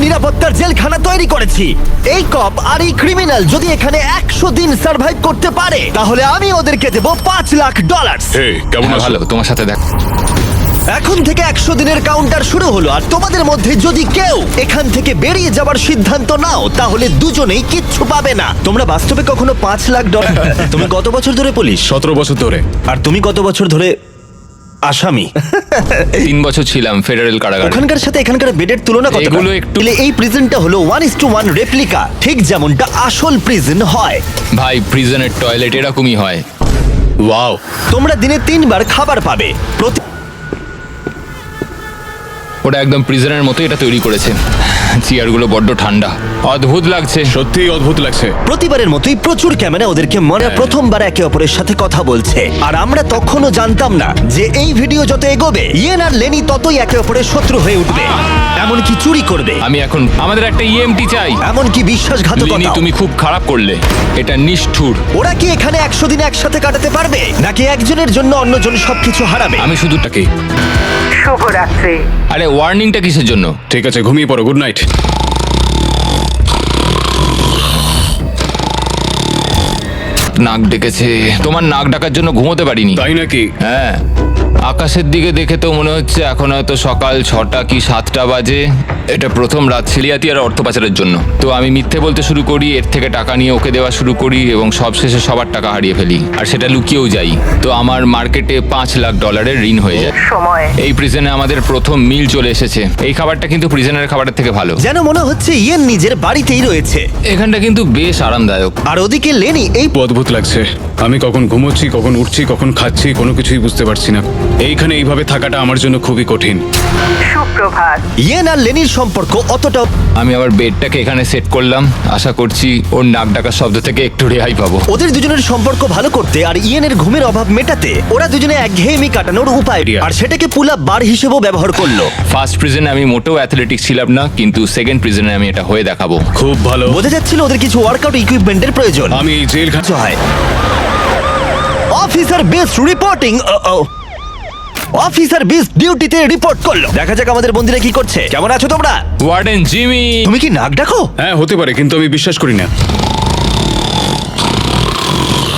নিরাপত্তার জেলখানা তৈরি করেছি। এই কপ আর এই ক্রিমিনাল যদি এখানে একশো দিন সার্ভাইভ করতে পারে তাহলে আমি ওদেরকে দেবো পাঁচ লাখ ডলার কেমন আছো? ভালো তোমার সাথে দেখ। এখন থেকে একশো দিনের কাউন্টার শুরু হলো আর তোমাদের মধ্যে যদি কেউ এখান থেকে বেরিয়ে যাবার সিদ্ধান্ত নাও তাহলে দুজনেই কিচ্ছু পাবে না। তোমরা বাস্তবে কখনো পাঁচ লাখ ডলার তুমি কত বছর ধরে পুলিশ? সতেরো বছর ধরে। আর তুমি কত বছর ধরে আসামি। তিন বছর ছিলাম ফেডারেল কারাগারে। ওখানকার সাথে এখানকার বেডের তুলনা কত এগুলো একটু- এই প্রিজনটা হলো one is to one replica ঠিক যেমনটা আসল প্রিজন হয়। ভাই প্রিজনের টয়লেট এরকমই হয়। ওয়াও তোমরা দিনে তিনবার খাবার পাবে। প্রতি ওটা একদম প্রিজনের মতো এটা তৈরি করেছে। চেয়ারগুলো বড্ড ঠান্ডা। অদ্ভুত লাগছে। সত্যিই অদ্ভুত লাগছে। প্রতিবারের মতোই প্রচুর ক্যামেরা ওদেরকে মনে প্রথমবার একে অপরের সাথে কথা বলছে। আর আমরা তখনও জানতাম না যে এই ভিডিও যত এগোবে ইয়েন আর লেনি ততই একে অপরের শত্রু হয়ে উঠবে। এমনকি চুরি করবে। আমি এখন আমাদের একটা ইএমটি চাই। এমনকি লিনি বিশ্বাসঘাতকতা তুমি খুব খারাপ করলে। এটা নিষ্ঠুর। ওরা কি এখানে একশো দিন একসাথে কাটাতে পারবে? নাকি একজনের জন্য অন্যজন সবকিছু হারাবে? আমি শুধুটাকে শুভরাত্রি। আরে ওয়ার্নিংটা কিসের জন্য? ঠিক আছে ঘুমিয়ে পড়ো গুড নাইট নাক ডেকেছে। তোমার নাক ডাকার জন্য ঘুমোতে পারিনি। তাই নাকি? হ্যাঁ। আকাশের দিকে দেখে তো মনে হচ্ছে এখন হয়তো সকাল ছটা কি সাতটা বাজে। এটা প্রথম রাত সিলিয়াতি আর অর্থ পাচারের জন্য। তো আমি মিথ্যে বলতে শুরু করি এর থেকে টাকা নিয়ে ওকে দেওয়া শুরু করি এবং সবশেষে সবার টাকা হারিয়ে ফেলি। আর সেটা লুকিয়েও যাই। তো আমার মার্কেটে পাঁচ লাখ ডলারের ঋণ হয়ে যায়। সময়। এই প্রিজনে আমাদের প্রথম মিল চলে এসেছে। এই খাবারটা কিন্তু প্রিজনের খাবারের থেকে ভালো। যেন মনে হচ্ছে ইয়েন নিজের বাড়িতেই রয়েছে। এখানটা কিন্তু বেশ আরামদায়ক। আর ওদিকে লেনি এই অদ্ভুত লাগছে। আমি কখন ঘুমোচ্ছি কখন উঠছি কখন খাচ্ছি কোনো কিছুই বুঝতে পারছি না। এইখানে এইভাবে থাকাটা আমার জন্য খুবই কঠিন। সুপ্রভাত। ইয়েন আর লেনির সম্পর্ক অতটাও আমি আবার বেডটাকে এখানে সেট করলাম। আশা করছি ওর নাক ডাকার শব্দ থেকে একটু রেহাই পাবো। ওদের দুজনের সম্পর্ক ভালো করতে আর ইয়েনের ঘুমের অভাব মেটাতে ওরা দুজনে একঘেয়েমি কাটানোর উপায়. আর সেটাকে পুল আপ বার হিসেবেও ব্যবহার করল। ফার্স্ট প্রিজনে আমি মোটেও অ্যাথলেটিক ছিলাম না কিন্তু সেকেন্ড প্রিজনে আমি এটা হয়ে দেখাবো। খুব ভালো। বোঝা যাচ্ছিল ওদের কিছু ওয়ার্কআউট ইকুইপমেন্টের প্রয়োজন। আমি এই জেল কিছু হয় অফিসার বেস্ট রিপোর্টিং অফিসার বিস ডিউটিতে রিপোর্ট করল। দেখা যাক আমাদের বন্দিরা কি করছে। কেমন আছো তোমরা? Warden Jimmy. তুমি কি নাক ডাকো? হ্যাঁ হতে পারে কিন্তু আমি বিশ্বাস করি না।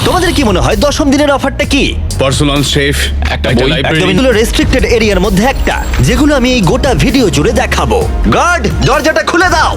তোমাদের কি মনে হয় দশম দিনের অফারটা কি? পার্সোনাল শেফ একটা বই, এগুলো রেস্ট্রিক্টেড এরিয়ার মধ্যে একটা যেগুলো আমি এই গোটা ভিডিও জুড়ে দেখাবো। গার্ড দরজাটা খুলে দাও।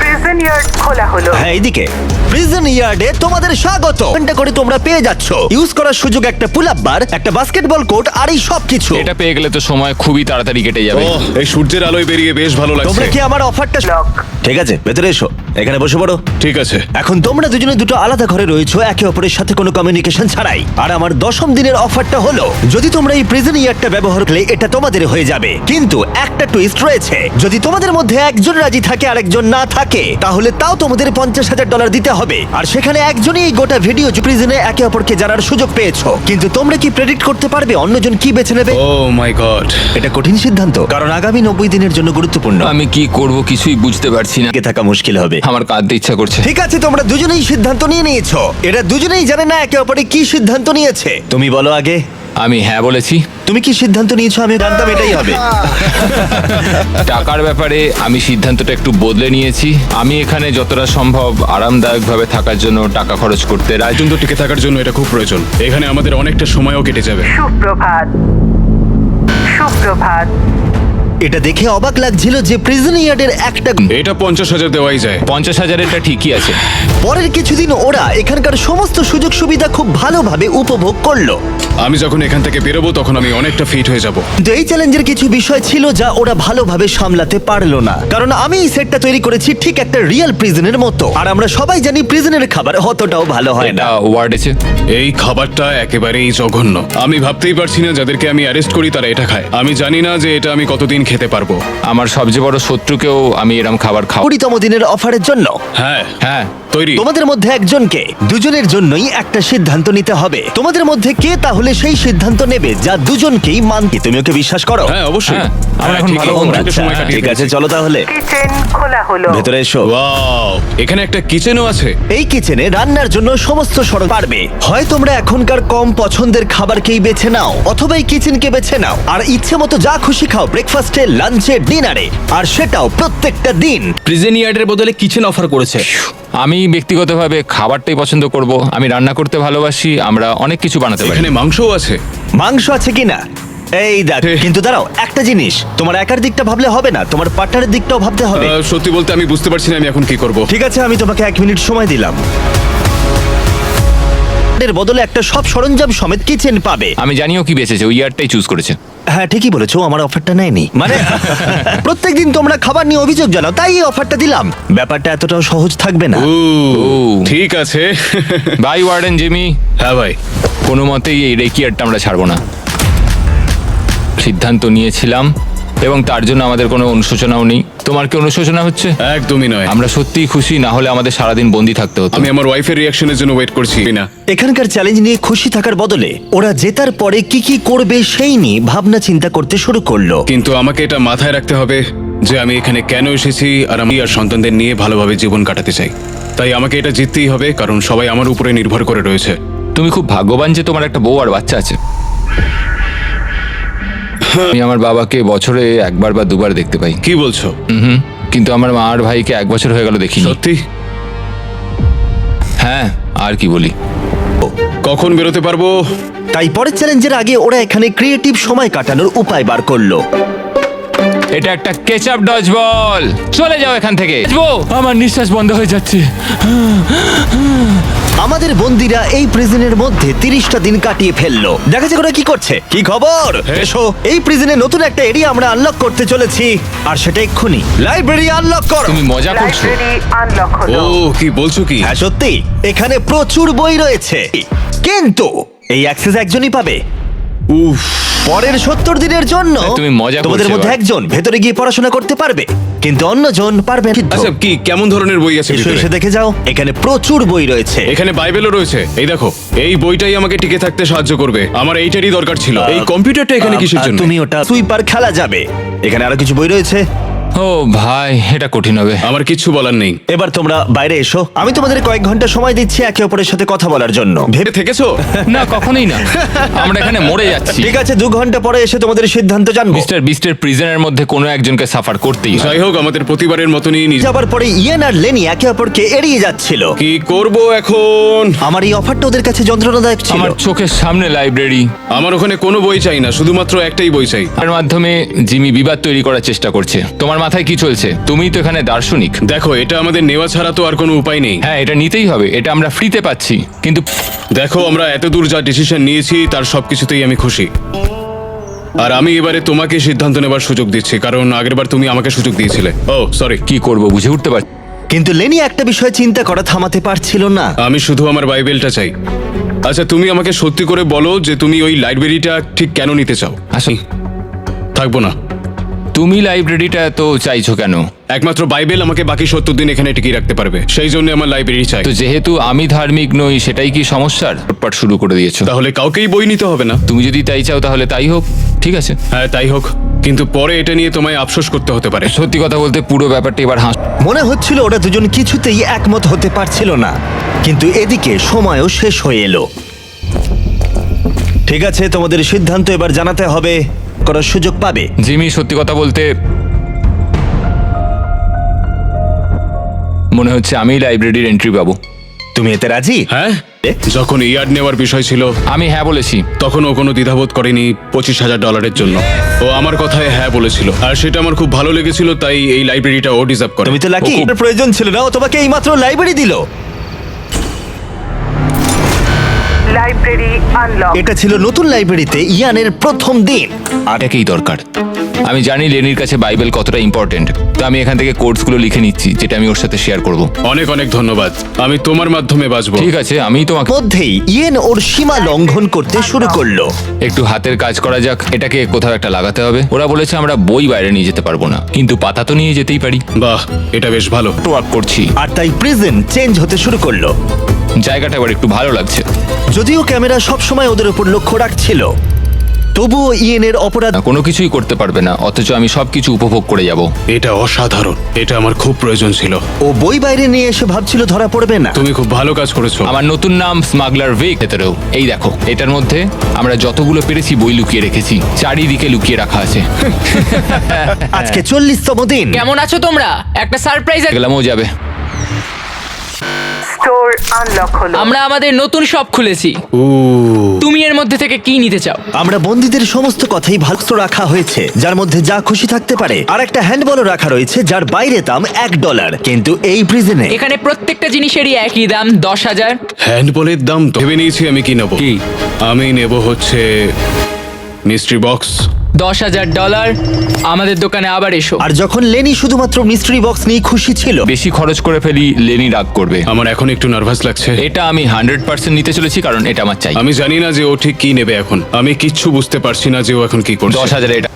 প্রিজন ইয়ার্ড খোলা হলো। হ্যাঁ এইদিকে। প্রিজন ইয়ার্ডে তোমাদের স্বাগত। ঘণ্টা করে তোমরা পেয়ে যাচ্ছ। ইউজ করার সুযোগ একটা পুল আপ বার একটা বাস্কেটবল কোর্ট আর এই সব কিছু এটা পেয়ে গেলে তো সময় খুবই তাড়াতাড়ি কেটে যাবে। এই সূর্যের আলোয় বেরিয়ে বেশ ভালো লাগছে। তোমরা কি আমার অফারটা লক ঠিক আছে ভেতরে এসো। এখানে বসে পড়ো। ঠিক আছে। এখন তোমরা দুজনে দুটো আলাদা ঘরে রয়েছো একে অপরের সাথে কোনো কমিউনিকেশন ছাড়াই। আর আমার দশম দিনের অফারটা হলো যদি তোমরা এই প্রিজন ইয়ারটা ব্যবহার করলে এটা তোমাদের হয়ে যাবে। কিন্তু একটা টুইস্ট রয়েছে যদি তোমাদের মধ্যে একজন রাজি থাকে আর একজন না থাকে তাহলে তাও তোমাদের পঞ্চাশ হাজার ডলার দিতে হবে। আর সেখানে একজনই এই গোটা ভিডিও প্রিজনে একে অপরকে জানার সুযোগ পেয়েছ। কিন্তু তোমরা কি প্রেডিক্ট করতে পারবে? অন্যজন কি বেছে নেবে? ও মাই গড এটা কঠিন সিদ্ধান্ত কারণ আগামী নব্বই দিনের জন্য গুরুত্বপূর্ণ। আমি কি করব কিছুই বুঝতে পারছি না। টিকে থাকা মুশকিল হবে। আমার কাঁদতে ইচ্ছা করছে। ঠিক আছে তোমরা দুজনেই সিদ্ধান্ত নিয়ে নিয়েছো। এরা দুজনেই জানে না একে অপরে কি সিদ্ধান্ত নিয়েছে। তুমি বলো আগে। আমি হ্যাঁ বলেছি। তুমি কি সিদ্ধান্ত নিয়েছো? আমি জানতাম এটাই হবে। টাকার ব্যাপারে আমি সিদ্ধান্তটা একটু বদলে নিয়েছি। আমি এখানে যতটা সম্ভব আরামদায়কভাবে থাকার জন্য টাকা খরচ করতে রাজি। রাজন্ত টিকে থাকার জন্য এটা খুব প্রয়োজন। এখানে আমাদের অনেকটা সময়ও কেটে যাবে। সুপ্রভাত। সুপ্রভাত। এটা দেখে অবাক লাগছিল যে প্রিজন ইয়ার্ডের একটা এটা পঞ্চাশ হাজার দেওয়াই যায়। পঞ্চাশ হাজারেরটা ঠিকই আছে। পরের কিছুদিন ওরা এখানকার সমস্ত সুযোগ সুবিধা খুব ভালোভাবে উপভোগ করল। আমি যখন এখান থেকে বেরোবো তখন আমি অনেকটা ফিট হয়ে যাব। কিন্তু এই চ্যালেঞ্জের কিছু বিষয় ছিল যা ওরা ভালোভাবে সামলাতে পারল না। কারণ আমি এই সেটটা তৈরি করেছি ঠিক একটা রিয়েল প্রিজনের মতো। আর আমরা সবাই জানি প্রিজনের খাবার অতটাও ভালো হয় না। এটা ওয়ার্ড আছে? এই খাবারটা একেবারেই জঘন্য। আমি ভাবতেই পারছি না যাদেরকে আমি অ্যারেস্ট করি তারা এটা খায়। আমি জানি না যে এটা আমি কতদিন খেতে পারব। আমার সবচেয়ে বড় শত্রুকেও আমি এরম খাবার খাও কুড়িতম দিনের অফারের জন্য। হ্যাঁ। হ্যাঁ। তৈরি। তোমাদের মধ্যে একজনকে দুজনের জন্যই একটা সিদ্ধান্ত নিতে হবে। তোমাদের মধ্যে কে তাহলে সেই সিদ্ধান্ত নেবে যা দুজনকেই মানতে তুমি ওকে বিশ্বাস করো? হ্যাঁ অবশ্যই। হ্যাঁ, আমরা এখন ভালো অনেকটা সময় কাটিয়ে ঠিক আছে চলো তাহলে। কিচেন খোলা হলো। ভেতরে এসো। Wow, এখানে একটা কিচেনও আছে। এই কিচেনে রান্নার জন্য সমস্ত সরঞ্জাম পারবে। হয় তোমরা এখনকার কম পছন্দের খাবারকেই বেছে নাও অথবা এই কিচেনকে বেছে নাও। আর ইচ্ছে মতো যা খুশি খাও ব্রেকফাস্টে লাঞ্চে ডিনারে আর সেটাও প্রত্যেকটা দিন। প্রিজেন ইয়ার্ডের বদলে কিচেন অফার করেছে। আমি ব্যক্তিগতভাবে খাবারটাই পছন্দ করব। আমি রান্না করতে ভালোবাসি আমরা অনেক কিছু বানাতে পারি। এখানে মাংসও আছে। মাংস আছে কিনা? এই দেখ কিন্তু দাঁড়াও একটা জিনিস তোমার একার দিকটা ভাবলে হবে না তোমার পার্টনারের দিকটাও ভাবতে হবে। আহ, সত্যি বলতে আমি বুঝতে পারছি না আমি এখন কি করব। ঠিক আছে আমি তোমাকে এক মিনিট সময় দিলাম। এর বদলে একটা সব সরঞ্জাম সমেত কিচেন পাবে। আমি জানিও কি বেঁচেছে ওই ইয়ারটাই চুজ করেছে। হ্যাঁ ঠিকই বলেছ আমার অফারটা নেয়নি। মানে? প্রত্যেক প্রত্যেকদিন তোমরা খাবার নিয়ে অভিযোগ জানাও তাই এই অফারটা দিলাম। ব্যাপারটা এতটাও সহজ থাকবে না। ঠিক আছে। বাই ওয়ার্ডেন জিমি হ্যাঁ ভাই। কোনো মতেই এই রেকিয়ারটা আমরা ছাড়বো না। সিদ্ধান্ত নিয়েছিলাম। এবং তার জন্য আমাদের কোনো অনুশোচনাও নেই। তোমার কি অনুশোচনা হচ্ছে? একদমই নয়। আমরা সত্যিই খুশি না হলে আমাদের সারাদিন বন্দি থাকতে হতো। আমি আমার ওয়াইফের রিয়াকশনের জন্য ওয়েট করছি না এখানকার চ্যালেঞ্জ নিয়ে খুশি থাকার বদলে ওরা জেতার পরে কি কি করবে সেই নিয়ে ভাবনা চিন্তা করতে শুরু করল। কিন্তু আমাকে এটা মাথায় রাখতে হবে যে আমি এখানে কেন এসেছি আর আমি আর সন্তানদের নিয়ে ভালোভাবে জীবন কাটাতে চাই। তাই আমাকে এটা জিততেই হবে কারণ সবাই আমার উপরে নির্ভর করে রয়েছে। তুমি খুব ভাগ্যবান যে তোমার একটা বউ আর বাচ্চা আছে। আমি আমার বাবাকে বছরে একবার বা দুবার দেখতে পাই। কি বলছো? হুম কিন্তু আমার মা আর ভাইকে এক বছর হয়ে গেল দেখি সত্যি? হ্যাঁ আর কি বলি। কখন বেরোতে পারব? তাই পরের চ্যালেঞ্জের আগে ওরা এখানে ক্রিয়েটিভ সময় কাটানোর উপায় বার করল। এটা একটা কেচাপ ডজ বল চলে যাও এখান থেকে। ও, আমার নিঃশ্বাস বন্ধ হয়ে যাচ্ছে। আমাদের বন্দিরা এই প্রিজনের মধ্যে তিরিশটা দিন কাটিয়ে ফেলল। দেখা যাক ওরা কি করছে। কি খবর? এসো এই প্রিজনে নতুন একটা এরিয়া আমরা আনলক করতে চলেছি। আর সেটা এক্ষুনি। লাইব্রেরি আনলক করো। তুমি মজা করছ। লাইব্রেরি আনলক ও কি বলছো কি? হ্যাঁ সত্যি। এখানে প্রচুর বই রয়েছে। কিন্তু এই অ্যাক্সেস একজনই পাবে। উফ। পরের সত্তর দিনের জন্য তুমি মজা করছ তোমাদের মধ্যে এবার। একজন ভেতরে গিয়ে পড়াশোনা করতে পারবে কিন্তু অন্যজন পারবে না। আচ্ছা কি কেমন ধরনের বই আছে এসো ভিতরে? এসে দেখে যাও এখানে প্রচুর বই রয়েছে। এখানে বাইবেলও রয়েছে। এই দেখো এই বইটাই আমাকে টিকে থাকতে সাহায্য করবে। আমার এইটারই দরকার ছিল। এই কম্পিউটারটা এখানে কিসের আর জন্য? তুমি ওটা সুইপার খেলা যাবে। এখানে আরও কিছু বই রয়েছে। ও ভাই এটা কঠিন হবে। আমার কিছু বলার নেই। এবার তোমরা বাইরে এসো। আমি তোমাদের কয়েক ঘণ্টা সময় দিচ্ছি একে অপরের সাথে কথা বলার জন্য। ভেবে থেকেছো? না কখনোই না। আমরা এখানে মরে যাচ্ছি। ঠিক আছে দু ঘণ্টা পরে এসে তোমাদের সিদ্ধান্ত জানব। মিস্টার বিস্টের প্রিজনের মধ্যে কোনো একজনকে সাফার করতেই হয়। যাই হোক আমাদের প্রতিবারের মতনই নিজ যাবার পরে ইয়েন আর লেনি একে অপরকে এড়িয়ে যাচ্ছিল। কি করব এখন? আমার এই অফারটা ওদের কাছে যন্ত্রণাদায়ক ছিল। আমার চোখের সামনে লাইব্রেরি আমার ওখানে কোনো বই চাই না শুধুমাত্র একটাই বই চাই। তার মাধ্যমে জিমি বিবাদ তৈরি করার চেষ্টা করছে। তোমার মাথায় কি চলছে? তুমিই তো এখানে দার্শনিক। দেখো এটা আমাদের নেওয়া ছাড়া তো আর কোনো উপায় নেই। হ্যাঁ এটা নিতেই হবে এটা আমরা ফ্রিতে পাচ্ছি। কিন্তু দেখো আমরা এত দূর যা ডিসিশন নিয়েছি তার সবকিছুতেই আমি খুশি। আর আমি এবারে তোমাকে সিদ্ধান্ত নেবার সুযোগ দিচ্ছি কারণ আগেরবার তুমি আমাকে সুযোগ দিয়েছিলে। ও সরি কি করব বুঝে উঠতে পারছি কিন্তু লেনি একটা বিষয় চিন্তা করা থামাতে পারছিল না। আমি শুধু আমার বাইবেলটা চাই। আচ্ছা তুমি আমাকে সত্যি করে বলো যে তুমি ওই লাইব্রেরিটা ঠিক কেন নিতে চাও? আসলে থাকব না। তুমি লাইব্রেরিটা এত চাইছো কেন? একমাত্র বাইবেল আমাকে বাকি সত্তর দিন এখানে টিকিয়ে রাখতে পারবে। সেই জন্য আমার লাইব্রেরি চাই। তো যেহেতু আমি ধার্মিক নই সেটাই কি সমস্যার? ফটফট শুরু করে দিয়েছ। তাহলে কাউকেই বই নিতে হবে না। তুমি যদি তাই চাও তাহলে তাই হোক ঠিক আছে? হ্যাঁ তাই হোক। কিন্তু পরে এটা নিয়ে তোমায় আফসোস করতে হতে পারে। সত্যি কথা বলতে পুরো ব্যাপারটা এবার হাস মনে হচ্ছিল ওরা দুজন কিছুতেই একমত হতে পারছিল না। কিন্তু এদিকে সময়ও শেষ হয়ে এলো। ঠিক আছে তোমাদের সিদ্ধান্ত এবার জানাতে হবে। করার সুযোগ পাবে। জিমি সত্যি কথা বলতে মনে হচ্ছে আমি লাইব্রেরির এন্ট্রি পাবো। তুমি এতে রাজি? হ্যাঁ? যখন ইয়ার্ড নেওয়ার বিষয় ছিল আমি হ্যাঁ বলেছি। তখন ও কোনো দ্বিধাবোধ করেনি পঁচিশ হাজার ডলারের জন্য। ও আমার কথায় হ্যাঁ বলেছিল। আর সেটা আমার খুব ভালো লেগেছিল তাই এই লাইব্রেরিটা ও ডিজার্ভ করে। তুমি তো লাকি প্রয়োজন ছিল না ও তোমাকে এইমাত্র লাইব্রেরি দিল? লাইব্রেরি আনলক এটা ছিল নতুন লাইব্রেরিতে ইয়ানের প্রথম দিন। আর এটাকেই দরকার। আমি জানি লেনির কাছে বাইবেল কতটা ইম্পর্টেন্ট তো আমি এখান থেকে কোর্সগুলো লিখে নিচ্ছি যেটা আমি ওর সাথে শেয়ার করব। অনেক অনেক ধন্যবাদ। আমি তোমার মাধ্যমে বাঁচবো। ঠিক আছে আমি তোমাকে মধ্যেই ইয়েন ওর সীমা লঙ্ঘন করতে শুরু করল। একটু হাতের কাজ করা যাক এটাকে কোথাও একটা লাগাতে হবে। ওরা বলেছে আমরা বই বাইরে নিয়ে যেতে পারব না কিন্তু পাতা তো নিয়ে যেতেই পারি। বাহ এটা বেশ ভালো। ওয়ার্ক করছি। আর তাই প্রিজন চেঞ্জ হতে শুরু করল। জায়গাটা এবার একটু ভালো লাগছে। যদিও ক্যামেরা সবসময় ওদের উপর লক্ষ্য রাখছিল তবুও ইয়েনের অপরাধ না, কোনো কিছুই করতে পারবে না অথচ আমি সবকিছু উপভোগ করে যাব। এটা অসাধারণ এটা আমার খুব প্রয়োজন ছিল। ও বই বাইরে নিয়ে এসে ভাবছিল ধরা পড়বে না। তুমি খুব ভালো কাজ করেছ। আমার নতুন নাম স্মাগলার ভিক ভেতরেও। এই দেখো এটার মধ্যে আমরা যতগুলো পেরেছি বই লুকিয়ে রেখেছি চারিদিকে লুকিয়ে রাখা আছে। আজকে চল্লিশতম দিন। কেমন আছো তোমরা? একটা সারপ্রাইজ গেলামও যাবে। স্টোর আনলক হলো। আমরা আমাদের নতুন শপ খুলেছি। তুমি এর মধ্যে থেকে কি নিতে চাও? আমরা বন্দীদের সমস্ত কথাই ভাগ্য রাখা হয়েছে যার মধ্যে যা খুশি থাকতে পারে। আর একটা হ্যান্ডবলও রাখা রয়েছে যার বাইরে দাম এক ডলার কিন্তু এই প্রিজনে এখানে প্রত্যেকটা জিনিসেরই একই দাম দশ হাজার। হ্যান্ডবলের দাম তো। ভেবে নিয়েছি আমি কি নেব। কি? আমি নেব হচ্ছে মিস্ট্রি বক্স দশ হাজার ডলার আমাদের দোকানে আবার এসো। আর যখন লেনি শুধুমাত্র মিস্ট্রি বক্স নিয়ে খুশি ছিল বেশি খরচ করে ফেলি লেনি রাগ করবে। আমার এখন একটু নার্ভাস লাগছে। এটা আমি হান্ড্রেড পার্সেন্ট নিতে চলেছি কারণ এটা আমার চাই। আমি জানি না যে ও ঠিক কি নেবে এখন। আমি কিচ্ছু বুঝতে পারছি না যে ও এখন কি করছে। দশ হাজার এটা।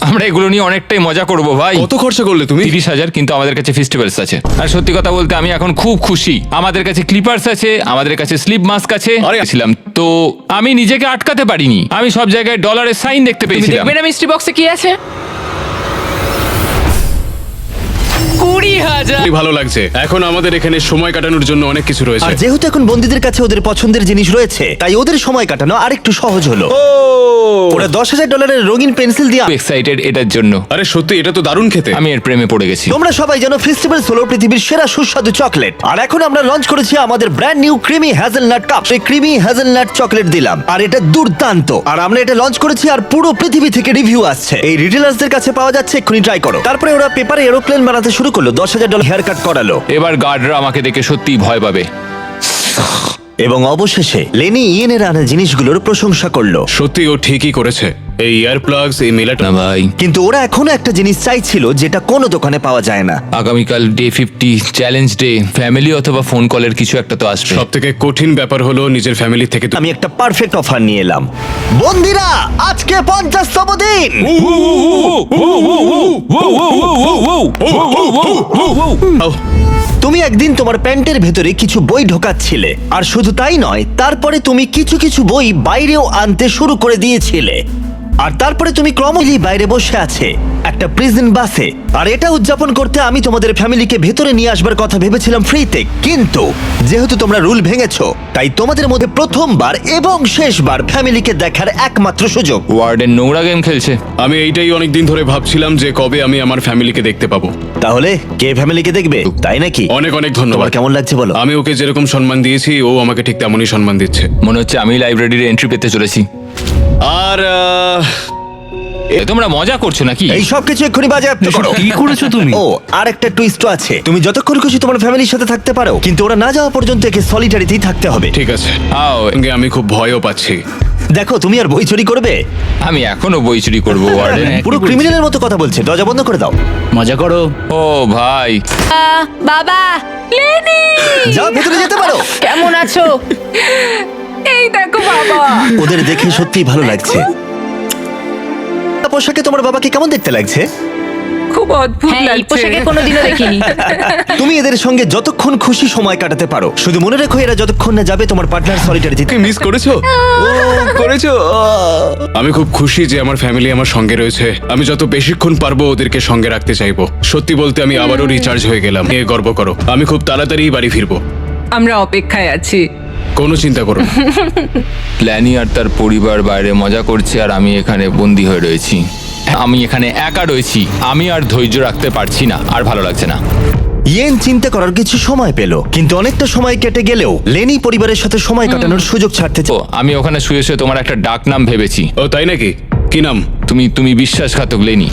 আমরা এগুলো নিয়ে অনেকটাই মজা করব ভাই। কত খরচা করলে তুমি? তিরিশ হাজার কিন্তু আমাদের কাছে ফেস্টিভ্যালস আছে। আর সত্যি কথা বলতে আমি এখন খুব খুশি। আমাদের কাছে ক্লিপার্স আছে আমাদের কাছে স্লিপ মাস্ক আছে। আরে- ছিলাম তো আমি নিজেকে আটকাতে পারিনি। আমি সব জায়গায় ডলারের সাইন দেখতে পেয়েছি দেখবেন মিস্ট্রি বক্সে কি আছে? কুড়ি হাজার। খুবই ভালো লাগছে। এখন আমাদের এখানে সময় কাটানোর জন্য অনেক কিছু আর রয়েছে যেহেতু এখন বন্দীদের কাছে ওদের পছন্দের জিনিস রয়েছে তাই ওদের সময় কাটানো আরেকটু সহজ হলো। ওরা দশ হাজার ডলারের রঙিন পেন্সিল দিয়ে এক্সাইটেড এটার জন্য। আরে সত্যি এটা তো দারুণ খেতে। আমি এর প্রেমে পড়ে গেছি। তোমরা সবাই জানো ফেস্টিভ্যাল হলো পৃথিবীর সেরা সুস্বাদু চকলেট। আর এখন আমরা লঞ্চ করেছি আমাদের brand new creamy hazelnut cup সেই ক্রিমি হ্যাজেলনাট চকলেট দিলাম। আর এটা দুর্দান্ত। আর আমরা এটা লঞ্চ করেছি আর পুরো পৃথিবী থেকে রিভিউ আসছে। এই রিটেলার্সদের কাছে পাওয়া যাচ্ছে এক্ষুনি ট্রাই করো। তারপরে ওরা পেপারে এরোপ্লেন বানাতে শুরু করল। দশ হাজার ডলার হেয়ার কাট করালো। এবার গার্ডরা আমাকে দেখে সত্যিই ভয় পাবে। এবং অবশেষে লেনি ইয়েনের আনা জিনিসগুলোর প্রশংসা করল সত্যি ও ঠিকই করেছে এই ইয়ার প্লাগস এই মেলাটা না ভাই কিন্তু ওরা এখনও একটা জিনিস চাইছিল যেটা কোনো দোকানে পাওয়া যায় না আগামীকাল day fifty challenge day family অথবা ফোন কলের কিছু একটা তো আসবে সব থেকে কঠিন ব্যাপার হলো নিজের ফ্যামিলি থেকে তো- আমি একটা পারফেক্ট অফার নিয়ে এলাম বন্দিরা আজকে পঞ্চাশতম দিন আহ, তুমি একদিন তোমার প্যান্টের ভেতরে কিছু বই ঢোকাচ্ছিলে, আর শুধু তাই নয়, তারপরে তুমি কিছু কিছু বই বাইরেও আনতে শুরু করে দিয়েছিলে। আর তারপরে তুমি ক্রমশই বাইরে বসে আছে একটা প্রিজন বাসে আর এটা উদযাপন করতে আমি তোমাদের ফ্যামিলিকে ভেতরে নিয়ে আসবার কথা ভেবেছিলাম ফ্রিতে কিন্তু যেহেতু তোমরা রুল ভেঙেছো তাই তোমাদের মধ্যে প্রথমবার এবং শেষবার ফ্যামিলিকে দেখার একমাত্র সুযোগ। ওয়ার্ডেন নোংরা গেম খেলছে। আমি এইটাই অনেক দিন ধরে ভাবছিলাম যে কবে আমি আমার ফ্যামিলিকে দেখতে পাবো। তাহলে কে ফ্যামিলিকে দেখবে? তাই নাকি? অনেক অনেক তোমার ধন্যবাদ কেমন লাগছে বলো? আমি ওকে যেরকম সম্মান দিয়েছি ও আমাকে ঠিক তেমনই সম্মান দিচ্ছে। মনে হচ্ছে আমি লাইব্রেরির এন্ট্রি পেতে চলেছি। আর আহ, এ, তোমরা মজা করছ নাকি? এই সব কিছু এক্ষুনি বাজেয়াপ্ত করো। কি করেছ তুমি? ও আর একটা টুইস্ট আছে। তুমি যতক্ষণ খুশি তোমার ফ্যামিলির সাথে থাকতে পারো কিন্তু ওরা না যাওয়া পর্যন্ত একে সলিটারিতেই থাকতে হবে। ঠিক আছে। আও, সঙ্গে আমি খুব ভয়ও পাচ্ছি। দেখো তুমি আর বই চুরি করবে? আমি এখনও বই চুরি করব হ্যাঁ, পুরো ক্রিমিনালের মতো কথা বলছে দরজা বন্ধ করে দাও। মজা করো। ও ভাই। বাবা লেনি! যাও ভেতরে যেতে পারো। কেমন আছো? এই দেখো বাবা। ওদের দেখে সত্যিই ভালো লাগছে। পোশাকে তোমার বাবাকে কেমন দেখতে লাগছে? খুব অদ্ভুত হ্যাঁ এই লাগছে। পোশাকে কোনোদিনও দেখিনি। তুমি এদের সঙ্গে যতক্ষণ খুশি সময় কাটাতে পারো। শুধু মনে রেখো এরা যতক্ষণ না যাবে তোমার পার্টনার সলিটারিতে তুমি মিস করেছ? ও করেছ? আহ। আমি খুব খুশি যে আমার ফ্যামিলি আমার সঙ্গে রয়েছে। আমি যত বেশিক্ষণ পারব ওদেরকে সঙ্গে রাখতে চাইব। সত্যি বলতে আমি আবারও রিচার্জ হয়ে গেলাম। এ গর্ব করো। আমি খুব তাড়াতাড়ি বাড়ি ফিরবো। আমরা অপেক্ষায় আছি। কোনো চিন্তা করো না। প্ল্যানি আর তার পরিবার বাইরে মজা করছে আর আমি এখানে বন্দি হয়ে রয়েছি। আমি এখানে একা রয়েছি। আমি আর ধৈর্য রাখতে পারছি না আর ভালো লাগছে না। ইয়েন চিন্তা করার কিছু সময় পেল কিন্তু অনেকটা সময় কেটে গেলেও লেনি পরিবারের সাথে সময় কাটানোর সুযোগ ছাড়তে তো চাও আমি ওখানে শুয়ে শুয়ে তোমার একটা ডাক নাম ভেবেছি। ও তাই নাকি? কি নাম? তুমি তুমি বিশ্বাসঘাতক লেনি।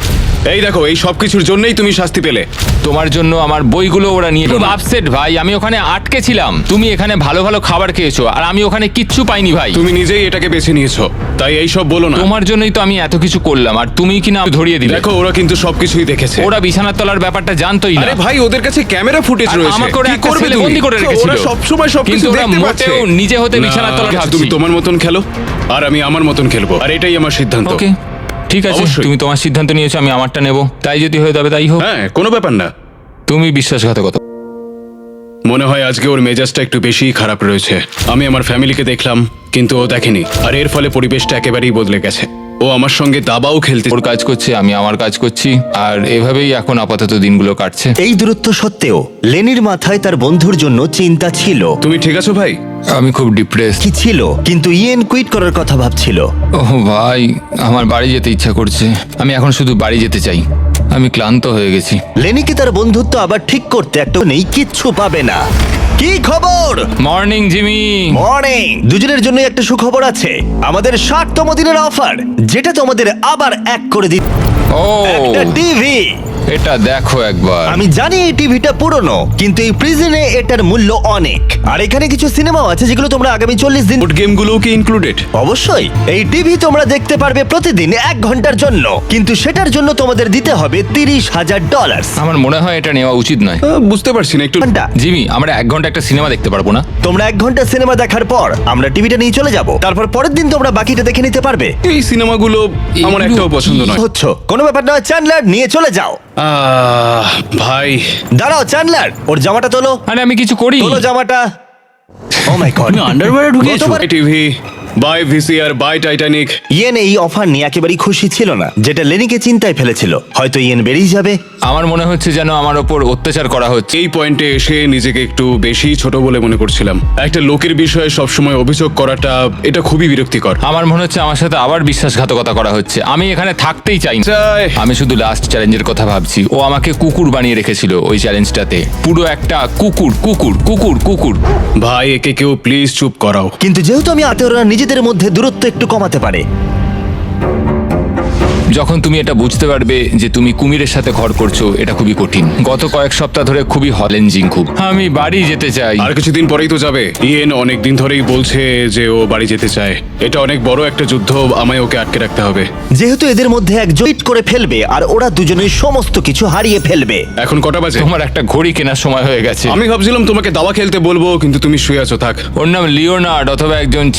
এই দেখো এই সব কিছুর জন্যই তুমি শাস্তি পেলে। তোমার জন্য আমার বইগুলো ওরা নিয়ে খুব আপসেট ভাই। আমি ওখানে আটকে ছিলাম তুমি এখানে ভালো ভালো খাবার খেয়েছো আর আমি ওখানে কিচ্ছু পাইনি ভাই। তুমি নিজেই এটাকে বেছে নিয়েছো। তাই এই সব বলো না। তোমার জন্যই তো আমি এত কিছু করলাম আর তুমি কিনা ধরিয়ে দিলে। দেখো ওরা কিন্তু সবকিছুই দেখেছে। ওরা বিছানার তলার ব্যাপারটা জানতোই না। আরে ভাই ওদের কাছে ক্যামেরা ফুটেজ রয়েছে। আমাকে ওরা কি একটা করবে? বন্দি করে রেখেছিল। ওরা সবসময় সবকিছু কিন্তু ওরা দেখতে পাচ্ছে। নিজে হতে বিছানার না, ভাবছি। তুমি তোমার মতন খেলো? আর আমি আমার মতন খেলব। আর এটাই আমার সিদ্ধান্ত। ওকে ঠিক আছে অবশ্যই। তুমি তোমার সিদ্ধান্ত নিয়েছো আমি আমারটা নেব। তাই যদি হয়ে তবে তাই হোক। হ্যাঁ কোনো ব্যাপার না। তুমি বিশ্বাসঘাতকতা। মনে হয় আজকে ওর মেজাজটা একটু বেশিই খারাপ রয়েছে। আমি আমার ফ্যামিলিকে দেখলাম কিন্তু ও দেখেনি। আর এর ফলে পরিবেশটা একেবারেই বদলে গেছে। ও আমার সঙ্গে দাবাও খেলতে ওর কাজ করছে আমি আমার কাজ করছি আর এভাবেই এখন আপাতত দিনগুলো কাটছে। এই দূরত্ব সত্ত্বেও লেনির মাথায় তার বন্ধুর জন্য চিন্তা ছিল। তুমি ঠিক আছো ভাই? আমি খুব ডিপ্রেস কি ছিল? কিন্তু ইয়েন কুইট করার কথা ভাবছিল। ও ভাই আমার বাড়ি যেতে ইচ্ছা করছে। আমি এখন শুধু বাড়ি যেতে চাই। আমি ক্লান্ত হয়ে গেছি। লেনিকে তার বন্ধুত্ব আবার ঠিক করতে একটা নেই কিচ্ছু পাবে না। কি খবর? মর্নিং জিমি মর্নিং দুজনের জন্য একটা সুখবর আছে। আমাদের ষাটতম দিনের অফার যেটা তোমাদের আবার এক করে দিচ্ছে ও একটা টিভি এটা দেখো একবার। আমি জানি এই টিভিটা পুরনো কিন্তু এই প্রিজনে এটার মূল্য অনেক। আর এখানে কিছু সিনেমাও আছে যেগুলো তোমরা আগামী চল্লিশ দিন বোর্ড গেমগুলোও কি ইনক্লুডেড অবশ্যই এই টিভি তোমরা দেখতে পারবে প্রতিদিন এক ঘণ্টার জন্য। কিন্তু সেটার জন্য তোমাদের দিতে হবে তিরিশ হাজার ডলার আমার মনে হয় এটা নেওয়া উচিত নয়। বুঝতে পারছি না একটু ঘণ্টা। জিমি আমরা এক ঘণ্টা একটা সিনেমা দেখতে পারব না? তোমরা এক ঘণ্টা সিনেমা দেখার পর আমরা টিভিটা নিয়ে চলে যাব। তারপর পরের দিন তোমরা বাকিটা দেখে নিতে পারবে। এই সিনেমাগুলো আমার একটাও পছন্দ নয়। হচ্ছ কোনো ব্যাপার নয় চ্যান্ডলার নিয়ে চলে যাও। আহ, ভাই। দাঁড়াও চ্যান্ডলার ওর জামাটা তোলো। আরে আমি কিছু করি তোলো জামাটা। ও মাই গড তুমি আন্ডারওয়্যারে ঢুকিয়েছো? TV. By VCR by Titanic yen এই অফার নিয়ে একেবারেই খুশি ছিল না যেটা লেনিকে চিন্তায় ফেলেছিল। হয়তো ইয়েন বেরিয়ে যাবে। আমার মনে হচ্ছে যেন আমার ওপর অত্যাচার করা হচ্ছে। এই পয়েন্টে এসে নিজেকে একটু বেশি ছোট বলে মনে করছিলাম। একটা লোকের বিষয়ে সবসময় অভিযোগ করাটা এটা খুবই বিরক্তিকর। আমার মনে হচ্ছে আমার সাথে আবার বিশ্বাসঘাতকতা করা হচ্ছে। আমি এখানে থাকতেই চাই না। চাই। আমি শুধু লাস্ট চ্যালেঞ্জের কথা ভাবছি। ও আমাকে কুকুর বানিয়ে রেখেছিল ওই চ্যালেঞ্জটাতে পুরো একটা কুকুর কুকুর কুকুর কুকুর। ভাই একে কেউ প্লিজ চুপ করাও। কিন্তু যেহেতু আমি আত্মীয়রা নিজেদের মধ্যে দূরত্ব একটু কমাতে পারে। যখন তুমি এটা বুঝতে পারবে যে তুমি কুমিরের সাথে ঘর করছ এটা খুবই কঠিন। গত কয়েক সপ্তাহ ধরে খুবই হলেঞ্জিং খুব। আমি বাড়ি যেতে চাই। আর কিছুদিন পরেই তো যাবে। ইয়েন অনেক দিন ধরেই বলছে যে ও বাড়ি যেতে চায়। এটা অনেক বড় একটা যুদ্ধ আমায় ওকে আটকে রাখতে হবে। যেহেতু এদের মধ্যে এক জয়েট করে ফেলবে আর ওরা দুজনেই সমস্ত কিছু হারিয়ে ফেলবে। এখন কটা বাজে? তোমার একটা ঘড়ি কেনার সময় হয়ে গেছে। আমি ভাবছিলাম তোমাকে দাবা খেলতে বলব কিন্তু তুমি শুয়ে আছো থাক। ওর নাম লিওনার্ড অথবা একজন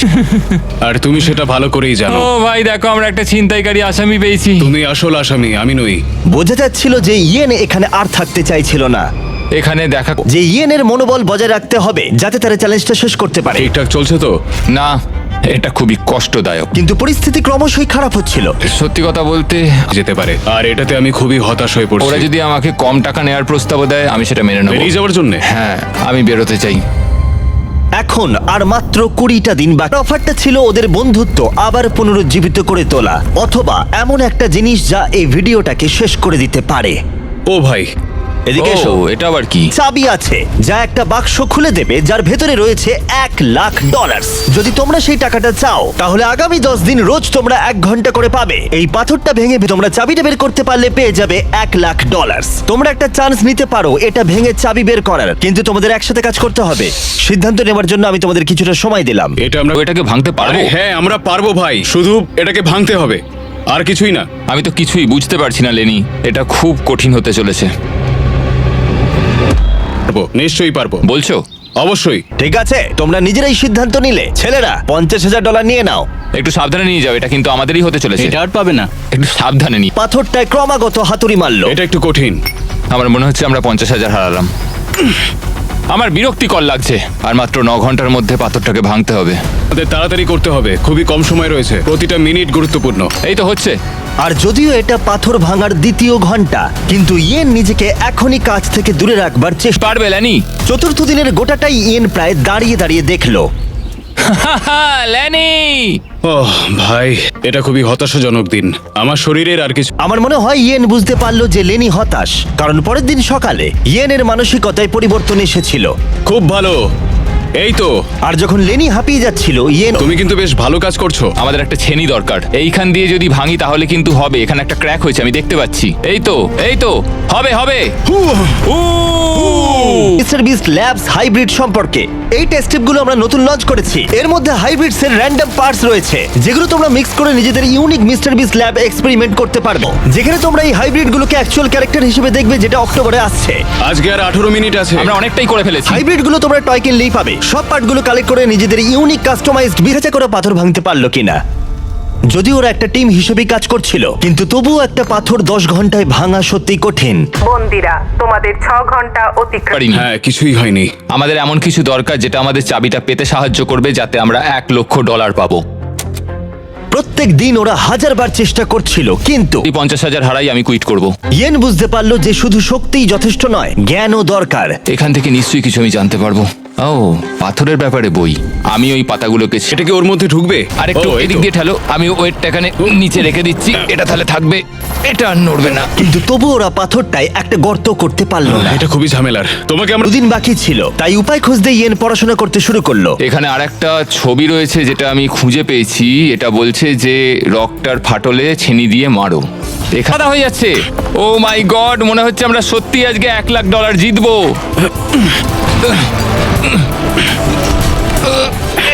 আর তুমি সেটা ভালো করেই জানো। ও ভাই দেখো আমরা একটা ছিনতাইকারী আসামি পেয়েছি। তুমি আসল আসামি আমি নই। বোঝা যাচ্ছিল যে ইয়েন এখানে আর থাকতে চাইছিল না। এখানে দেখা যে ইয়েনের মনোবল বজায় রাখতে হবে যাতে তারা চ্যালেঞ্জটা শেষ করতে পারে। ঠিকঠাক চলছে তো? না এটা খুবই কষ্টদায়ক। কিন্তু পরিস্থিতি ক্রমশই খারাপ হচ্ছিল। সত্যি কথা বলতে যেতে পারে। আর এটাতে আমি খুবই হতাশ হয়ে পড়ছি। ওরা যদি আমাকে কম টাকা নেওয়ার প্রস্তাব দেয় আমি সেটা মেনে নেব। বেরিয়ে যাওয়ার জন্য? হ্যাঁ আমি বেরোতে চাই। এখন আর মাত্র কুড়িটা দিন বাকি। অফারটা ছিল ওদের বন্ধুত্ব আবার পুনরুজ্জীবিত করে তোলা। অথবা এমন একটা জিনিস যা এই ভিডিওটাকে শেষ করে দিতে পারে। ও ভাই এদিকে এসো ও এটা আবার কি? চাবি আছে যা একটা বাক্স খুলে দেবে যার ভেতরে রয়েছে এক লাখ ডলার যদি তোমরা সেই টাকাটা চাও তাহলে আগামী দশ দিন রোজ তোমরা এক ঘণ্টা করে পাবে। এই পাথরটা ভেঙে তোমরা চাবিটা বের করতে পারলে পেয়ে যাবে এক লাখ ডলার তোমরা একটা চান্স নিতে পারো এটা ভেঙে চাবি বের করার। কিন্তু তোমাদের একসাথে কাজ করতে হবে। সিদ্ধান্ত নেবার জন্য আমি তোমাদের কিছুটা সময় দিলাম। এটা আমরা ও এটাকে ভাঙতে পারব? হ্যাঁ আমরা পারব ভাই। শুধু এটাকে ভাঙতে হবে। আর কিছুই না। আমি তো কিছুই বুঝতে পারছি না লেনি। এটা খুব কঠিন হতে চলেছে। পারব নিশ্চয়ই পারব। বলছো? অবশ্যই। ঠিক আছে তোমরা নিজেরাই সিদ্ধান্ত নিলে। ছেলেরা পঞ্চাশ হাজার ডলার নিয়ে নাও। একটু সাবধানে নিয়ে যাও এটা কিন্তু আমাদেরই হতে চলেছে। এটা আর পাবে না। একটু সাবধানে নি পাথরটায় ক্রমাগত হাতুড়ি মারলো। এটা একটু কঠিন। আমার মনে হচ্ছে আমরা পঞ্চাশ হাজার হারালাম। আমার বিরক্তিকর লাগছে। আর মাত্র ন ঘণ্টার মধ্যে পাথরটাকে ভাঙতে হবে। আমাদের তাড়াতাড়ি করতে হবে। খুবই কম সময় রয়েছে। প্রতিটা মিনিট গুরুত্বপূর্ণ। এই তো হচ্ছে। আর যদিও এটা পাথর ভাঙার দ্বিতীয় ঘণ্টা কিন্তু ইয়েন নিজেকে এখনই কাজ থেকে দূরে রাখবার চেষ্টা পারবে ল্যানি। চতুর্থ দিনের গোটাটাই ইয়েন প্রায় দাঁড়িয়ে দাঁড়িয়ে দেখল। ল্যানি ওহ ভাই এটা খুবই হতাশাজনক দিন। আমার শরীরের আর কিছু আমার মনে হয় ইয়েন বুঝতে পারল যে লেনি হতাশ। কারণ পরের দিন সকালে ইয়েনের মানসিকতায় পরিবর্তন এসেছিল। খুব ভালো। এই তো। আর যখন লেনি হাঁপিয়ে যাচ্ছিল ইয়েন তুমি কিন্তু বেশ ভালো কাজ করছ। আমাদের একটা ছেনি দরকার। এইখান দিয়ে যদি ভাঙি তাহলে কিন্তু হবে। এখানে একটা ক্র্যাক হয়েছে আমি দেখতে পাচ্ছি। এই তো এই তো। হবে হবে। উ! মিস্টার বিস্ট ল্যাবস হাইব্রিড সম্পর্কে। এই টেস্টগুলো আমরা নতুন লঞ্চ করেছি। এর মধ্যে হাইব্রিডস এর র্যান্ডম পার্টস রয়েছে যেগুলো তোমরা মিক্স করে নিজেদের unique Mister Beast lab experiment করতে পারব। যেখানে তোমরা এই হাইব্রিড গুলোকে অ্যাকচুয়াল ক্যারেক্টার হিসেবে দেখবে যেটা অক্টোবরে আসছে। আজকে আর আঠারো মিনিট আছে। আমরা অনেকটাই করে ফেলেছি। হাইব্রিডগুলো তোমরা টয় কিনলেই পাবে। সব পার্টগুলো কালেক্ট করে নিজেদের ইউনিক কাস্টমাইজড বিবেচনা করে পাথর ভাঙতে পারল কিনা? যদি ওরা একটা টিম হিসেবে কাজ করছিল কিন্তু তবুও একটা পাথর দশ ঘন্টায় ভাঙা সত্যি কঠিন। বন্দিরা তোমাদের ছ ঘণ্টা অতিক্রম পারিনি। হ্যাঁ কিছুই হয়নি। আমাদের এমন কিছু দরকার যেটা আমাদের চাবিটা পেতে সাহায্য করবে যাতে আমরা এক লক্ষ ডলার পাবো। প্রত্যেক দিন ওরা হাজারবার চেষ্টা করছিল কিন্তু এই পঞ্চাশ হাজার হারাই আমি কুইট করব। ইয়েন বুঝতে পারল যে শুধু শক্তিই যথেষ্ট নয় জ্ঞানও দরকার। এখান থেকে নিশ্চয়ই কিছু আমি জানতে পারব। ও পাথরের ব্যাপারে বই। আমি ওই পাতাগুলোকে ছে- এটা কি ওর মধ্যে ঢুকবে? আর একটু এদিক দিয়ে ঠেলো আমি ওয়েটটা এখানে নিচে রেখে দিচ্ছি এটা তাহলে থাকবে এটা আর নড়বে না। কিন্তু তবু ওরা পাথরটায় একটা গর্ত করতে পারল না। এটা খুবই ঝামেলার। তোমাকে আমরা দুদিন বাকি ছিল তাই উপায় খুঁজতে ইয়েন পড়াশোনা করতে শুরু করল। এখানে আর একটা ছবি রয়েছে যেটা আমি খুঁজে পেয়েছি এটা বলছে যে রকটার ফাটলে ছেনি দিয়ে মারো। এখানে হয়ে যাচ্ছে। ও মাই গড মনে হচ্ছে আমরা সত্যি আজকে এক লাখ ডলার জিতবো।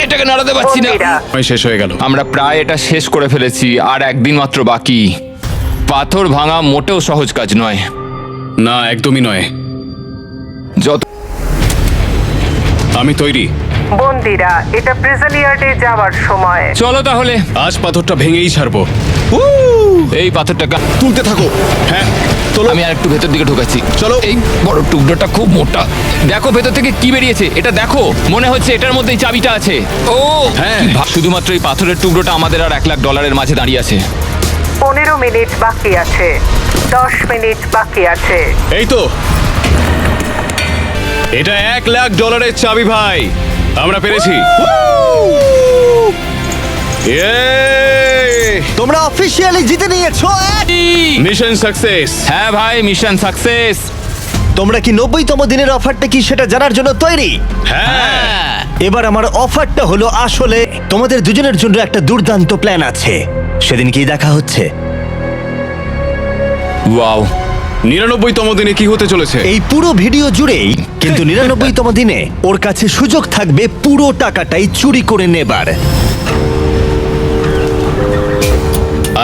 এটাকে নাড়াতে পারছি না। শেষ হয়ে গেল। আমরা প্রায় এটা শেষ করে ফেলেছি আর একদিন মাত্র বাকি। পাথর ভাঙা মোটেও সহজ কাজ নয়। না একদমই নয়। যত আমি তৈরি। বন্দিরা এটা প্রিজন ইয়ার্ডে যাওয়ার সময়। চলো তাহলে। আজ পাথরটা ভেঙেই ছাড়বো। এই পাথরটাকে তুলতে থাকো। হ্যাঁ চলো। আমি আর একটু ভেতর দিকে ঢোকাচ্ছি। চলো। এই বড় টুকরোটা খুব মোটা। দেখো ভেতর থেকে কি বেরিয়েছে এটা দেখো। মনে হচ্ছে এটার মধ্যেই চাবিটা আছে। ও হ্যাঁ। কি শুধুমাত্র এই পাথরের টুকরোটা আমাদের আর এক লাখ ডলারের মাঝে দাঁড়িয়ে আছে। পনেরো মিনিট বাকি আছে। দশ মিনিট বাকি আছে। এই তো। এটা এক লাখ ডলারের চাবি ভাই। আমরা পেরেছি। তোমরা অফিসিয়ালি জিতে নিয়েছো এক। মিশন সাকসেস হ্যাঁ ভাই মিশন সাকসেস তোমরা কি নব্বইতম দিনের অফারটা কি সেটা জানার জন্য তৈরি? হ্যাঁ। এবার আমার অফারটা হলো আসলে তোমাদের দুজনের জন্য একটা দুর্দান্ত প্ল্যান আছে। সেদিন কি দেখা হচ্ছে? ওয়াও নিরানব্বইতম দিনে কি হতে চলেছে? এই পুরো ভিডিও জুড়েই কিন্তু নিরানব্বইতম দিনে ওর কাছে সুযোগ থাকবে পুরো টাকাটাই চুরি করে নেবার।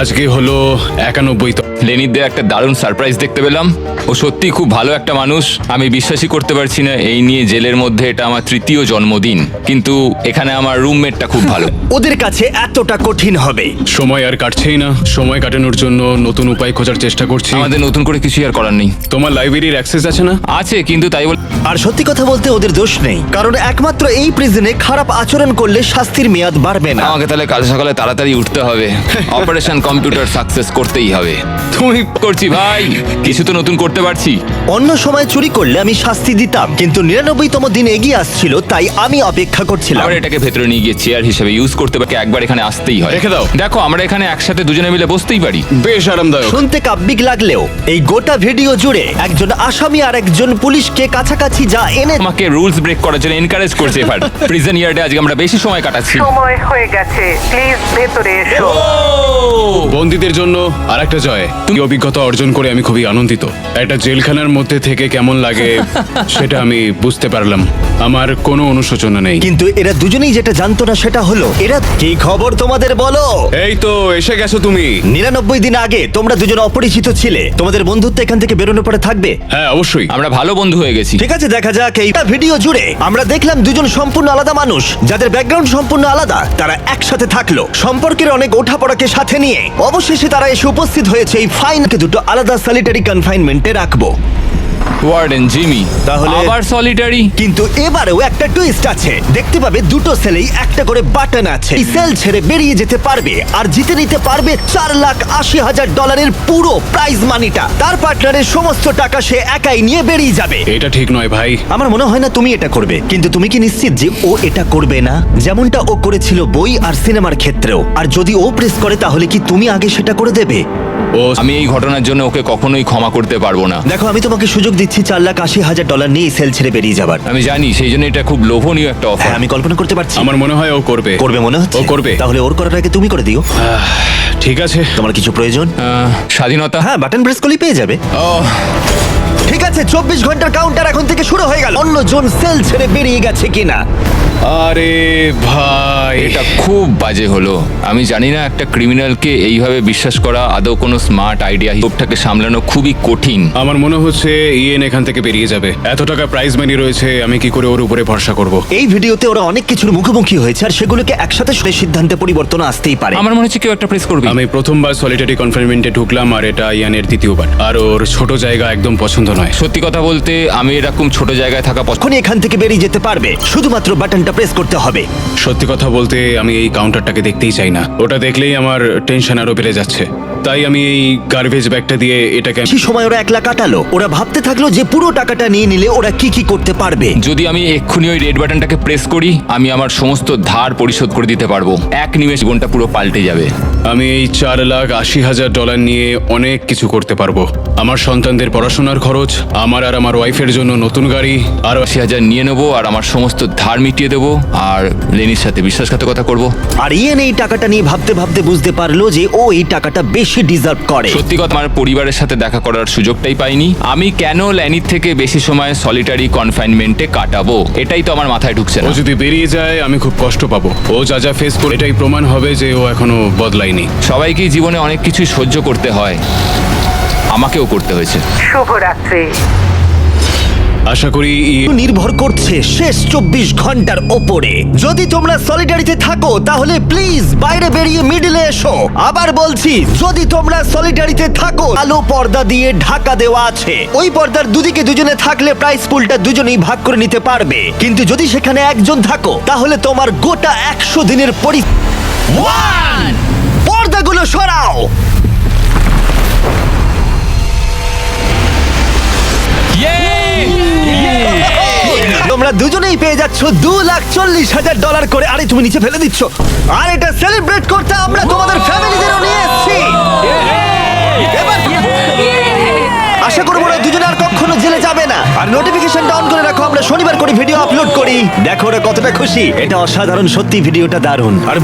আজকে হলো একানব্বইতম লেনির দিয়ে একটা দারুণ সারপ্রাইজ দেখতে পেলাম। ও সত্যি খুব ভালো একটা মানুষ। আমি বিশ্বাসই করতে পারছি না এই নিয়ে জেলের মধ্যে এটা আমার তৃতীয় জন্মদিন। কিন্তু এখানে আমার রুমমেটটা খুব ভালো। ওদের কাছে এতটা কঠিন হবে। সময় আর কাটছেই না। সময় কাটানোর জন্য নতুন উপায় খোঁজার চেষ্টা করছি। আমাদের নতুন করে কিছু আর করার নেই। তোমার লাইব্রেরির অ্যাক্সেস আছে না? আছে কিন্তু তাই বলে আর সত্যি কথা বলতে ওদের দোষ নেই। কারণ একমাত্র এই প্রিজনে খারাপ আচরণ করলে শাস্তির মেয়াদ বাড়বে না। আমাকে তাহলে কাল সকালে তাড়াতাড়ি উঠতে হবে। অপারেশন কম্পিউটার সাকসেস করতেই হবে। তুমি করছি ভাই। কিছু তো নতুন করতে পারছি। অন্য সময় চুরি করলে আমি শাস্তি দিতাম কিন্তু নিরানব্বইতম দিন এগিয়ে আসছিল তাই আমি অপেক্ষা করছিলাম। আমরা এটাকে ভেতরে নিয়ে গিয়ে চেয়ার হিসেবে ইউজ করতে পারি একবার এখানে আসতেই হয়। রেখে দাও। দেখো আমরা এখানে একসাথে দুজনে মিলে বসতেই পারি। বেশ আরামদায়ক। শুনতে কাব্যিক লাগলেও এই গোটা ভিডিও জুড়ে একজন আসামি আর একজন পুলিশকে কাছাকাছি যা এনে আমাকে রুলস ব্রেক করার জন্য এনকারেজ করছে এবার। প্রিজন ইয়ার্ডে আজকে আমরা বেশি সময় কাটাচ্ছি। সময় হয়ে গেছে প্লিজ ভেতরে এসো। বন্দীদের জন্য আর একটা জয়। তুমি অভিজ্ঞতা অর্জন করে আমি খুবই আনন্দিত। একটা জেলখানার মধ্যে থেকে কেমন লাগে সেটা আমি বুঝতে পারলাম। আমার কোনো অনুশোচনা নেই। কিন্তু এরা দুজনেই যেটা জানতো না সেটা হলো এরা কি খবর তোমাদের বলো? এই তো এসে গেছো তুমি। নিরানব্বই দিন আগে তোমরা দুজন অপরিচিত ছিলে। তোমাদের বন্ধুত্ব এখান থেকে বেরোনোর পরে থাকবে? হ্যাঁ অবশ্যই। আমরা ভালো বন্ধু হয়ে গেছি। ঠিক আছে দেখা যাক এই ভিডিও জুড়ে। আমরা দেখলাম দুজন সম্পূর্ণ আলাদা মানুষ। যাদের ব্যাকগ্রাউন্ড সম্পূর্ণ আলাদা তারা একসাথে থাকল। সম্পর্কের অনেক ওঠাপড়াকে সাথে নিয়ে। অবশেষে তারা এসে উপস্থিত হয়েছে এই ফাইনকে দুটো আলাদা সলিটারি কনফাইনমেন্টে রাখব। ওয়ার্ডেন জিমি তাহলে- আবার সলিটারি কিন্তু এবারেও একটা টুইস্ট আছে। দেখতে পাবে দুটো সেলেই একটা করে বাটন আছে। এই সেল ছেড়ে বেরিয়ে যেতে পারবে আর জিতে নিতে পারবে চার লাখ আশি হাজার ডলারের পুরো প্রাইজ মানিটা তার পার্টনারের সমস্ত টাকা সে একাই নিয়ে বেরিয়ে যাবে। এটা ঠিক নয় ভাই। আমার মনে হয় না তুমি এটা করবে কিন্তু তুমি কি নিশ্চিত যে ও এটা করবে না? যেমনটা ও করেছিল বই আর সিনেমার ক্ষেত্রেও। আর যদি ও প্রেস করে তাহলে কি তুমি আগে সেটা করে দেবে? ও আমি এই ঘটনার জন্য ওকে কখনোই ক্ষমা করতে পারব না। দেখো আমি তোমাকে সুযোগ দিচ্ছি চার লাখ আশি হাজার ডলার নিয়ে সেল ছেড়ে বেরিয়ে যাবার। আমি জানি সেই জন্য এটা খুব লোভনীয় একটা হ্যাঁ অফার আমি কল্পনা করতে পারছি। আমার মনে হয় ও করবে। করবে মনে হচ্ছে? ও করবে। তাহলে ওর করার আগে তুমি করে দিও। ঠিক আছে। তোমার কিছু প্রয়োজন? স্বাধীনতা? হ্যাঁ বাটন প্রেস করলেই পেয়ে যাবে। ও। ঠিক আছে চব্বিশ ঘণ্টার কাউন্টার এখন থেকে শুরু হয়ে গেল। অন্য জন সেল ছেড়ে বেরিয়ে গেছে কিনা? আরে ভাই। এটা খুব বাজে হলো। আমি জানি না একটা ক্রিমিনালকে এইভাবে বিশ্বাস করা আদৌ কোনো স্মার্ট আইডিয়া লোকটাকে সামলানো খুবই কঠিন। আমার মনে হচ্ছে ইয়েন এখান থেকে বেরিয়ে যাবে। এত টাকা প্রাইজ মানি রয়েছে আমি কি করে ওর উপরে ভরসা করব? এই ভিডিওতে ওরা অনেক কিছুর মুখোমুখি হয়েছে আর সেগুলোকে একসাথে শুনে সিদ্ধান্তে পরিবর্তন আসতেই পারে। আমার মনে হচ্ছে কেউ একটা প্রেস করবে। আমি প্রথমবার সলিটারি কনফাইনমেন্টে ঢুকলাম আর এটা ইয়ানের দ্বিতীয়বার। আর ওর ছোট জায়গা একদম পছন্দ নয়। সত্যি কথা বলতে আমি এরকম ছোট জায়গায় থাকা পছন্দ এখান থেকে বেরিয়ে যেতে পারবে। শুধুমাত্র বাটনটা প্রেস করতে হবে। সত্যি কথা বলতে আমি এই কাউন্টারটাকে দেখতেই চাই না। ওটা দেখলেই আমার টেনশন আরও বেড়ে যাচ্ছে। তাই আমি এই গার্বেজ ব্যাগটা দিয়ে এটাকে বেশি সময় ওরা একলা কাটালো। ওরা ভাবতে থাকল যে পুরো টাকাটা নিয়ে নিলে ওরা কি কি করতে পারবে। যদি আমি এক্ষুনি ওই রেড বাটনটাকে প্রেস করি আমি আমার সমস্ত ধার পরিশোধ করে দিতে পারব। এক নিমেষ জীবনটা পুরো পাল্টে যাবে। আমি এই চার লাখ আশি হাজার ডলার নিয়ে অনেক কিছু করতে পারব। আমার সন্তানদের পড়াশোনার খরচ আমার আর আমার ওয়াইফের জন্য নতুন গাড়ি আর আশি হাজার নিয়ে নেব আর আমার সমস্ত ধার মিটিয়ে দেবো। আর লেনির সাথে বিশ্বাসঘাতকতা করব। আর ইয়েন এই টাকাটা নিয়ে ভাবতে ভাবতে বুঝতে পারল যে ও এই টাকাটা বেশি ডিজার্ভ করে। সত্যি কথা আমার পরিবারের সাথে দেখা করার সুযোগটাই পাইনি। আমি কেন ল্যানির থেকে বেশি সময় সলিটারি কনফাইনমেন্টে কাটাবো? এটাই তো আমার মাথায় ঢুকছে ও না যদি বেরিয়ে যায় আমি খুব কষ্ট পাবো। ও যা যা ফেস করে এটাই প্রমাণ হবে যে ও এখনও বদলায়নি। সবাইকেই জীবনে অনেক কিছুই সহ্য করতে হয়। আমাকেও করতে হয়েছে। শুভরাত্রি। আশা করি ই- নির্ভর করছে শেষ চব্বিশ ঘণ্টার ওপরে। যদি তোমরা সলিডারিতে থাকো তাহলে প্লিজ বাইরে বেরিয়ে মিডলে এসো। আবার বলছি যদি তোমরা সলিডারিতে থাকো আলো পর্দা দিয়ে ঢাকা দেওয়া আছে। ওই পর্দার দুদিকে দুজনে থাকলে প্রাইস পুলটা দুজনেই ভাগ করে নিতে পারবে। কিন্তু যদি সেখানে একজন থাকো তাহলে তোমার গোটা একশো দিনের পরি One! পর্দাগুলো সরাও! তোমরা দুজনেই পেয়ে যাচ্ছ দু লাখ চল্লিশ হাজার ডলার করে আরে তুমি নিচে ফেলে দিচ্ছ। আর এটা সেলিব্রেট করতে আমরা তোমাদের ফ্যামিলিদেরও নিয়ে এসেছি। আশা করব ওরা দুজনে আর কখনো জেলে যাবে না। আর নোটিফিকেশনটা অন করে রাখো আমরা শনিবার করে ভিডিও আপলোড করি। দেখো ওরা কতটা খুশি। এটা অসাধারণ সত্যি ভিডিওটা দারুণ। আর